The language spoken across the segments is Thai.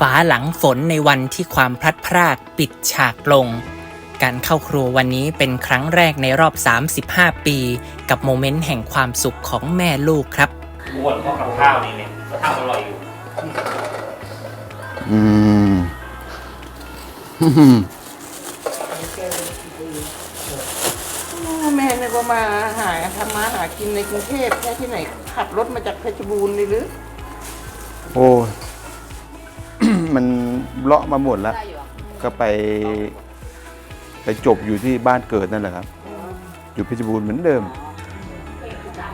ฟ้าหลังฝนในวันที่ความพลัดพรากปิดฉากลง การเข้าครัววันนี้เป็นครั้งแรกในรอบ 35 ปี กับโมเมนต์แห่งความสุขของแม่ลูกครับอ้วนเพราะกับข้าวนี่เนี่ยกับข้าวอร่อยอยู่ อืมแม่เนี่ยก็มาหาทำมาหากินในกรุงเทพแค่ที่ไหนขับรถมาจากเพชรบูรณ์นี่หรือ โอ้ย มันเลาะมาหมดแล้วก็ไป ไปจบอยู่ที่บ้านเกิดนั่นแหละครับ อยู่เพชรบูรณ์เหมือนเดิม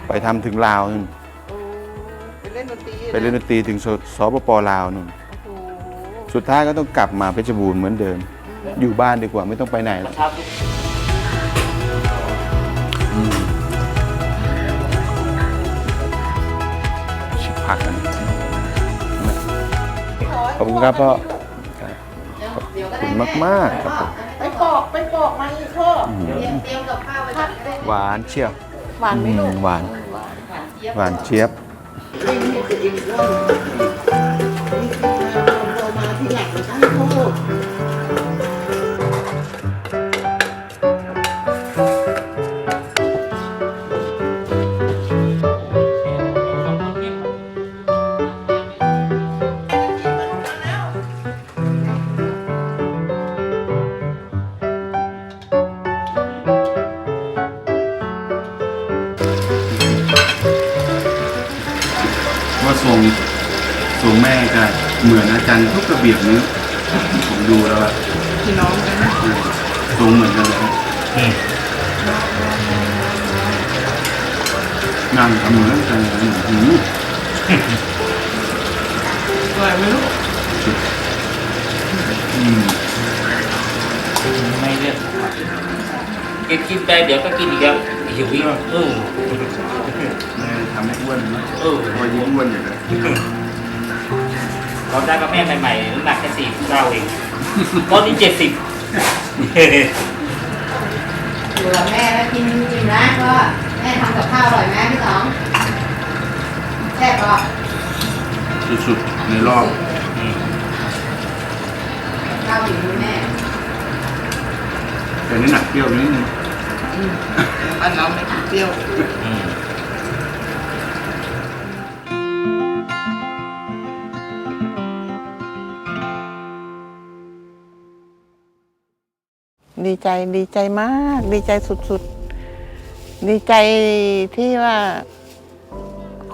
ไปทำถึงลาวนู่นโอ้ไปเล่นดนตรีไปเล่นดนตรีถึงสสปปลาวนู่นโอ้โหสุดท้ายก็ต้องกลับมาเพชรบูรณ์เหมือนเดิม อยู่บ้านดีกว่าไม่ต้องไปไหนแล้ว ครับ ขอบคุณครับพ่อขอบคุณมากมากๆครับผมไปปอกไปปอกมาอีกพ่ออืมเตรียมกับข้าวไว้ก่อนก็ได้หวานเชียวหวานไหมลูกอืมหวานหวานเจี๊ยบหวานเชียบเล่นให้ตัวเองอ้วนนี่ ว่าทรงทรงแม่จะเหมือนอาจารย์ทุกระเบียบนี้ผมดูแล้วอะพี่น้องกันนะทรงเหมือนกันเลยครับอืมนั่งทำเหมือนกันเลยอืมสวยไหมลูกอืมไม่เลือกกินกินไปเดี๋ยวก็กินอีกแล้ว หิวอีกแล้วเออแม่ทำให้อ้วนนะเออพอยิ่งอ้วนอยู่เลยตอนได้กับแม่ใหม่ๆน้ำหนักแค่สี่เก้าเองตอนนี้เจ็ดสิบอยู่กับแม่แล้วกินจริงๆนะก็แม่ทำกับข้าวอร่อยไหมพี่สองแซ่บก็สุดๆในรอบข้าวอยู่ด้วยแม่แต่นี่หนักเปรี้ยวนิดนึง บ้านเราไม่เปรี้ยว ดีใจดีใจมาก ดีใจสุดๆ ดีใจที่ว่า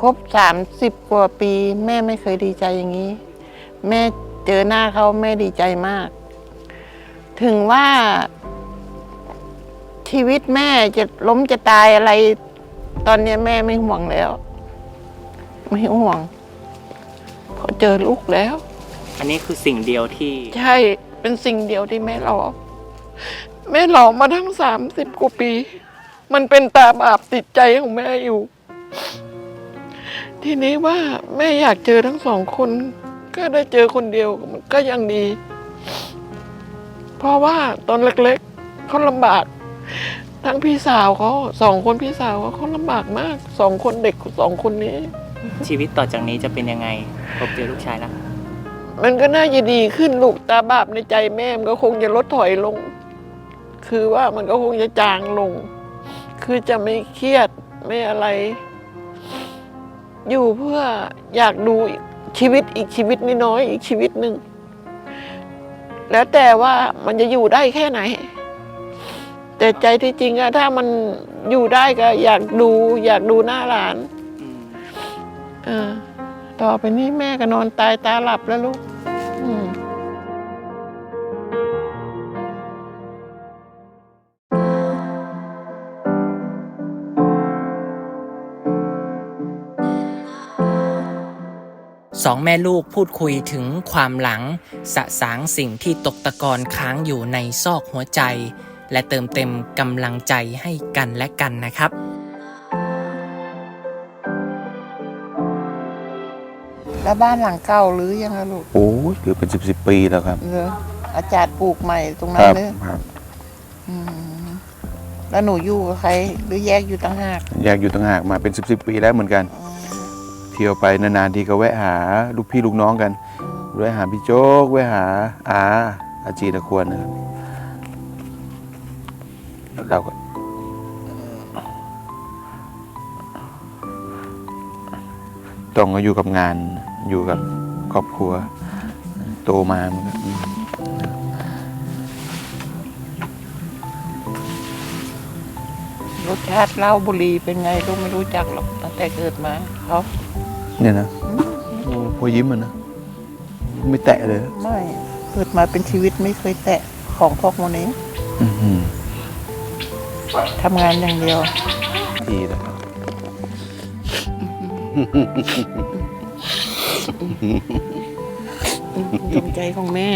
ครบสามสิบกว่าปี แม่ไม่เคยดีใจอย่างนี้ แม่เจอหน้าเขาแม่ดีใจมาก ถึงว่า ชีวิตแม่จะล้มจะตายอะไร ตอนเนี้ยแม่ไม่ห่วงแล้ว ไม่ห่วงเพราะเจอลูกแล้ว อันนี้คือสิ่งเดียวที่ ใช่เป็นสิ่งเดียวที่แม่รอแม่รอมาทั้งสามสิบกว่าปี มันเป็นตาบาปติดใจของแม่อยู่ ทีนี้ว่าแม่อยากเจอทั้งสองคน ก็ได้เจอคนเดียวมันก็ยังดี เพราะว่าตอนเล็กๆเขาลำบาก ทั้งพี่สาวเขาสองคนพี่สาวเขาเขาลำบากมากสองคนเด็กสองคนนี้ ชีวิตต่อจากนี้จะเป็นยังไงพบเจอลูกชายแล้วมันก็น่าจะดีขึ้นลูกตาบาปในใจแม่มันก็คงจะลดถอยลง คือว่ามันก็คงจะจางลง คือจะไม่เครียดไม่อะไร อยู่เพื่ออยากดูชีวิตอีกชีวิตน้อยๆอีกชีวิตหนึ่งแล้วแต่ว่ามันจะอยู่ได้แค่ไหน แต่ใจที่จริงอะถ้ามันอยู่ได้ก็อยากดู อยากดูหน้าหลานเออต่อไปนี้แม่ก็นอนตายตาหลับแล้วลูกอืมสองแม่ลูกพูดคุยถึงความหลัง สะสางสิ่งที่ตกตะกอนค้างอยู่ในซอกหัวใจ และเติมเต็มกำลังใจให้กันและกันนะครับ แล้วบ้านหลังเก่าหรือยังอะลูกโอ้ยเหลือเป็นสิบสิบปีแล้วครับ เหรออาจารย์ปลูกใหม่ตรงคนั้นรับเลยครับอืมแล้วหนูอยู่กับใคร หรือแยกอยู่ต่างหากอยากอยู่ต่างหากมาเป็นสิบสิบปีแล้วเหมือนกันเที่ยวไปนานๆทีก็แวะหาลูกพี่ลูกน้องกันแวะหาพี่โจ๊กแวะหาอาอาจีตะควรนะครับ เราก็ต้องก็อยู่กับงานอยู่กับครอบครัว โตมามันก็อืมรสชาติเหล้าบุหรี่เป็นไงก็ไม่รู้จักหรอกตั้งแต่เกิดมาเขาเนี่ยนะโอ้พอยิ้มมันนะ ไม่แตะเลย ไม่ เกิดมาเป็นชีวิตไม่เคยแตะของพวกมันนี้ อื้อหือ ทำงานอย่างเดียวดีแล้วครับดวงใจของแม่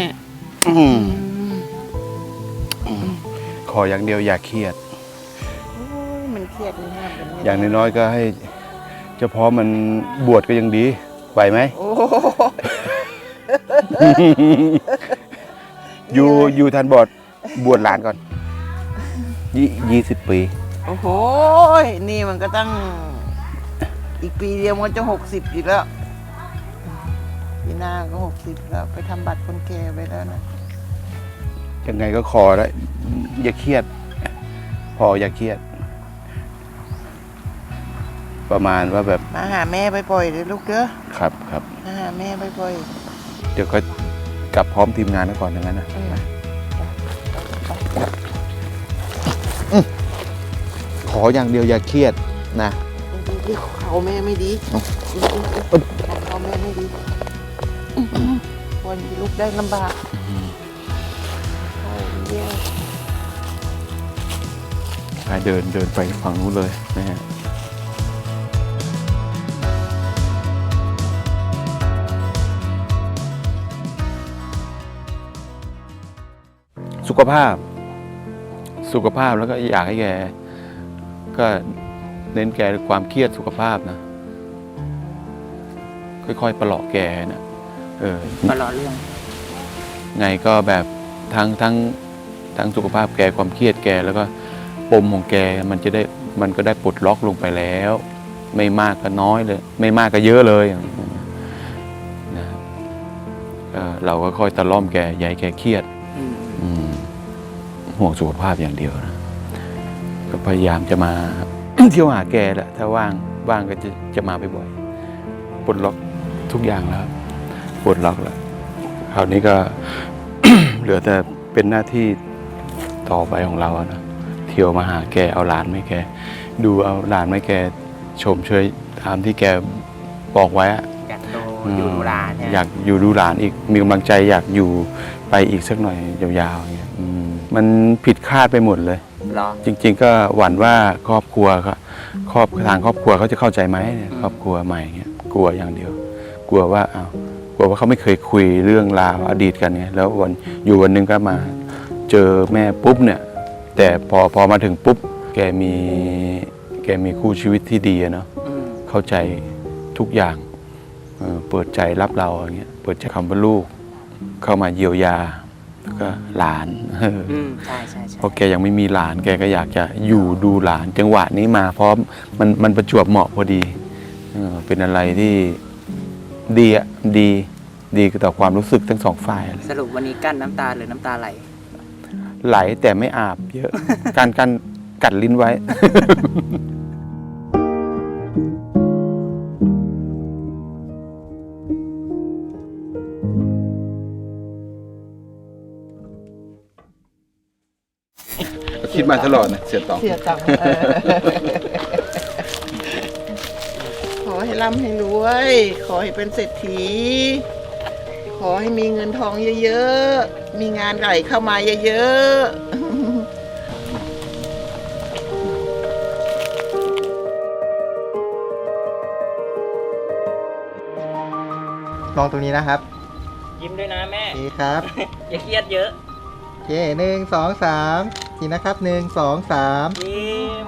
ขออย่างเดียวอย่าเครียดโอ้ยมันเครียดมันห้ามกันไม่ได้อย่างน้อยๆก็ให้เฉพาะมันบวชก็ยังดีไหวไหมโอ้อยู่อยู่ทันบอดบวชหลานก่อน ยี่ยี่สิบปี โอ้โหนี่มันก็ตั้ง อีกปีเดียวมันจะหกสิบอยู่แล้วปีหน้าก็หกสิบแล้ว ไปทำบัตรคนแก่ไปแล้วนะยังไงก็ขอแล้วอย่าเครียด พออย่าเครียด ประมาณว่าแบบมาหาแม่บ่อยๆเลยลูกเด้อครับครับมาหาแม่บ่อยเดี๋ยวก็กลับพร้อมทีมงานแล้วก่อนอย่างนั้นนะๆเออ ขออย่างเดียวอย่าเครียดนะดีๆเขาแม่ไม่ดีเอ้าเขาแม่ไม่ดีควรลูกได้ลำบากเอาเดียวไปเดินเดินไปฝั่งนู้นเลยนะฮะสุขภาพ สุขภาพแล้วก็อยากให้แก ก็เน้นแกความเครียดสุขภาพนะ ค่อยๆประหลอกแกนะเออก็รอเรื่อง ไงก็แบบทั้งทั้งทั้งสุขภาพแกความเครียดแกแล้วก็ปมของแกมันจะได้มันก็ได้ปลดล็อกลงไปแล้ว ไม่มากก็น้อยเลย ไม่มากก็เยอะเลยนะครับเอ่อเราก็ค่อยตะล่อมแกอย่าให้แกเครียดอืมอืม ห่วงสุขภาพอย่างเดียวนะก็พยายามจะมา เที่ยวหาแกแหละถ้าว่างว่างก็จะจะมาบ่อยๆปลดล็อกทุกอย่างแล้วครับปลดล็อกแล้วคราวนี้ก็ เหลือแต่เป็นหน้าที่ต่อไปของเราอะนะเที่ยวมาหาแกเอาหลานไม่แก ดูเอาหลานไม่แกชมเชยตามที่แกบอกไว้อะอยากโตอยู่ดูร้านเนี่ยอยากอยู่ดูหลานอีกมีกำลังใจอยากอยู่ ไปอีกสักหน่อยยาวๆอย่างเงี้ยอืมมันผิดคาดไปหมดเลยรอ จริง ๆ ก็หวั่นว่าครอบครัวก็ครอบทางครอบครัวเขาจะเข้าใจไหมเนี่ยครอบครัวใหม่เงี้ยกลัวอย่างเดียว กลัวว่าอ้าวกลัวว่าเขาไม่เคยคุยเรื่องราวอดีตกันไงแล้ววันอยู่วันหนึงก็มา เจอแม่ปุ๊บเนี่ย แต่พอพอมาถึงปุ๊บ แกมีแกมีคู่ชีวิตที่ดีอะเนาะ อืมเข้าใจทุกอย่างเอ่อเปิดใจรับเราอย่างเงี้ย เปิดใจคำว่าลูก เข้ามาเยียวยาแล้วก็หลานเออออืมใช่ใช่ใช่เพราะแกยังไม่มีหลานแกก็อยากจะอยู่ดูหลาน จังหวะนี้มาพร้อมมันมันประจวบเหมาะพอดีเออเป็นอะไรที่ดีอะดีดีต่อความรู้สึกทั้งสองฝ่ายเลย สรุปวันนี้กั้นน้ำตาหรือน้ำตาไหล ไหลแต่ไม่อาบเยอะ การการกัดลิ้นไว้ มาตลอดนะเสียตองเสียตังค์เออขอให้ร่ำให้รวย ขอให้เป็นเศรษฐี ขอให้มีเงินทองเยอะๆ มีงานไหลเข้ามาเยอะๆมองตรงนี้นะครับ ยิ้มด้วยนะแม่โอเคครับ อย่าเครียดเยอะ โอเคหนึ่งสองสาม ทีนะครับหนึ่งสองสามยิ้ม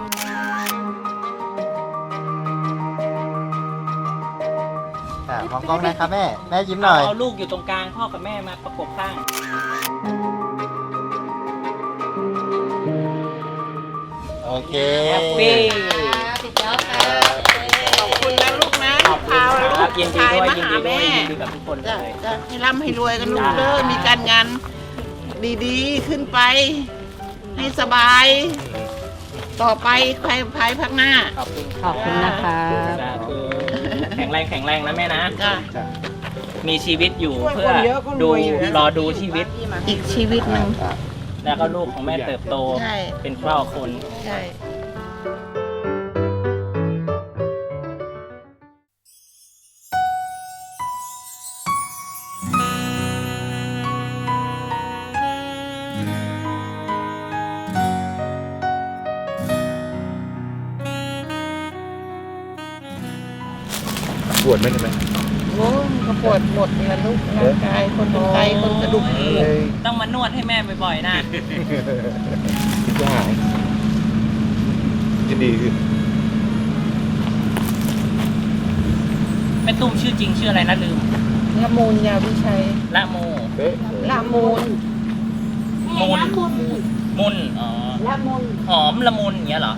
อ่ามองกล้องนะครับแม่แม่ยิ้มหน่อยเอาลูกอยู่ตรงกลางพ่อกับแม่มาประกบข้าง โอเค แฮปปี้ติดยอดค่ะขอบคุณนะลูกนะพาลูกครับยินดีด้วยมายินหาดีด้วยแม่ยินดีกับทุกคนเลจ้ะย จ้ะให้ร่ำให้รวยกันลูกจ้ะเด้อมีการงานดีๆ ขึ้นไป ให้สบาย ต่อไปภายภายภาคหน้า ขอบคุณขอบคุณนะคะสาธุแข็งแรงแข็งแรงนะแม่นะจ้ะมีชีวิตอยู่เพื่อดูรอดูชีวิต อีกชีวิตหนึ่งแล้วก็ลูกของแม่เติบโต ใช่ เป็นครอบคน ใช่ ดไหมใช่ไหมโอ้มันก็ปวดหมดเลยลูกร่างกายคนเป็นไตคนกระดูกต้องมานวดให้แม่บ่อยๆนะจะหายจะดีขึ้นแม่ตุ้มชื่อจริงชื่ออะไรนะลืมละมูลยาวิชัยละโมเป๊ะละมูลมุนมุนอ๋อละมุนหอมละมุนอย่างเงี้ยเหรอ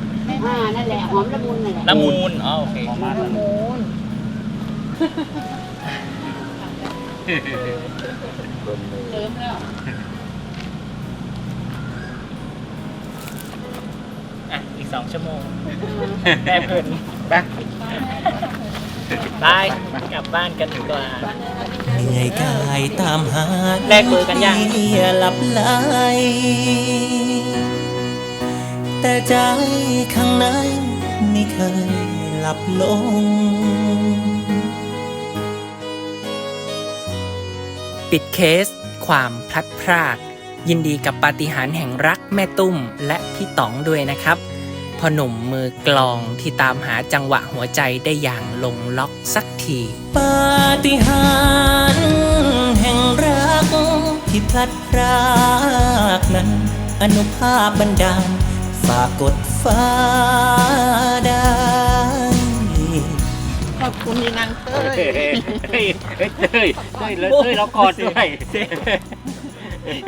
อ่านั่นแหละหอมละมุนนั่นแหละละมุนอ๋อโอเคละมู ลอะอีกสองชั่วโมงแม่เพลินไปบายกลับบ้านกันดีกว่าเหนื่อยกายตามหาแลกเบอร์กันยังหลับไหลแต่ใจข้างในไม่เคยหลับลง ปิดเคส ความพลัดพราก ยินดีกับปาฏิหาริย์แห่งรักแม่ตุ้มและพี่ต๋องด้วยนะครับพ่อหนุ่มมือกลองที่ตามหาจังหวะหัวใจได้อย่างลงล็อกสักที ปาฏิหาริย์แห่งรักที่พลัดพรากนั้น อนุภาพบันดาลฝากกดฟ้าได้ คุณที่นางเต้ย เฮ้ยเฮ้ยเฮ้ยเฮ้ยเฮ้ยเฮ้ยเรากอดด้วยเสีย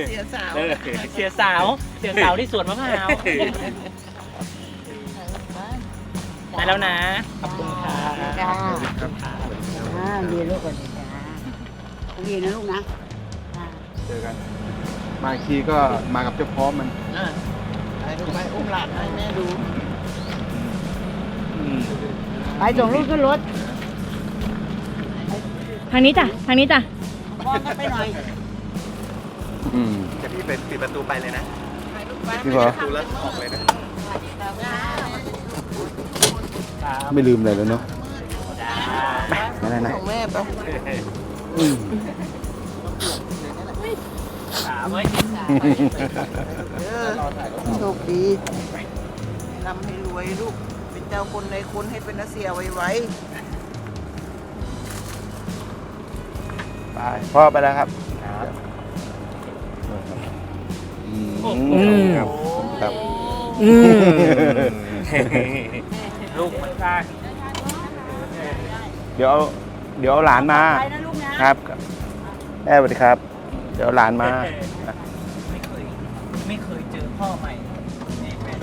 เสียสาวเออเสียสาว เสียสาวที่สวนมะพร้าวได้แล้วนะ ขอบคุณค่ะจ้าอ่าดีลูกก่อนดีจ้าดีนะลูกนะอ่าเจอกันมาอีกทีก็มากับเจ้าพร้อมมันอะไปลูกไปอุ้มหลานให้แม่ดู ไปส่งลูกขึ้นรถ ทางนี้จ้ะ ทางนี้จ้ะ มองกันไปหน่อยอืมจะพี่เป็นปิดประตูไปเลยนะไปลูกไปพี่เหรอดูแล้วออกเลยนะ ไม่ลืมอะไรแล้วเนาะไปไหนไหนของแม่ไปอืมสาวไว้เออโชคดีให้ร่ำให้รวยลูก เป็นเจ้าคนในคนให้เป็นอาเซียไวไปพ่อไปแล้วครับอืมครับครับลูกมันสร้างเดี๋ยวเอาเดี๋ยวเอาหลานมา ไปนะลูกนะ ครับแม่สวัสดีครับ เดี๋ยวเอาหลานมา ไม่เคย ไม่เคยเจอพ่อใหม่ในแม่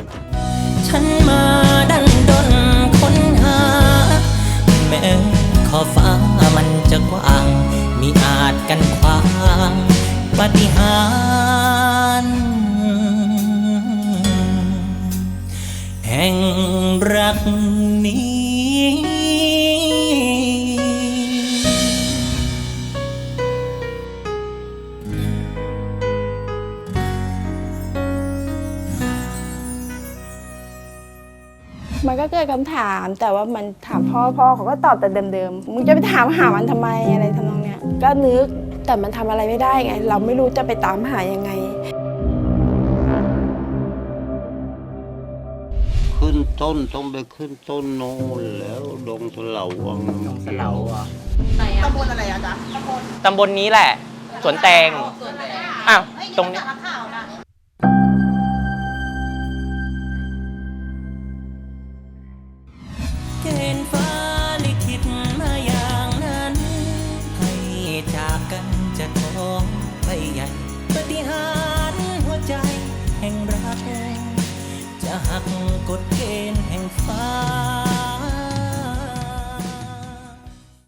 ฉันมาดันดนค้นหา แม้ขอบฟ้ามันจะกว้าง มีอาจกันขวางปฏิหารแห่งรักนี้มันก็เกิดคำถามแต่ว่ามันถามพ่อพ่อเขาก็ตอบแต่เดิมๆ มึงจะไปถามหามันทำไมอะไรทำ ก็นึกแต่มันทำอะไรไม่ได้ไง เราไม่รู้จะไปตามหายังไง ขึ้นต้นต้องไปขึ้นต้นโน้นแล้วดงสะเหลาวังน้ำสเหลาอะๆตำบลอะไรอะจ๊ะตำบลนี้แหละสวนแตงอ้าวตรงนี้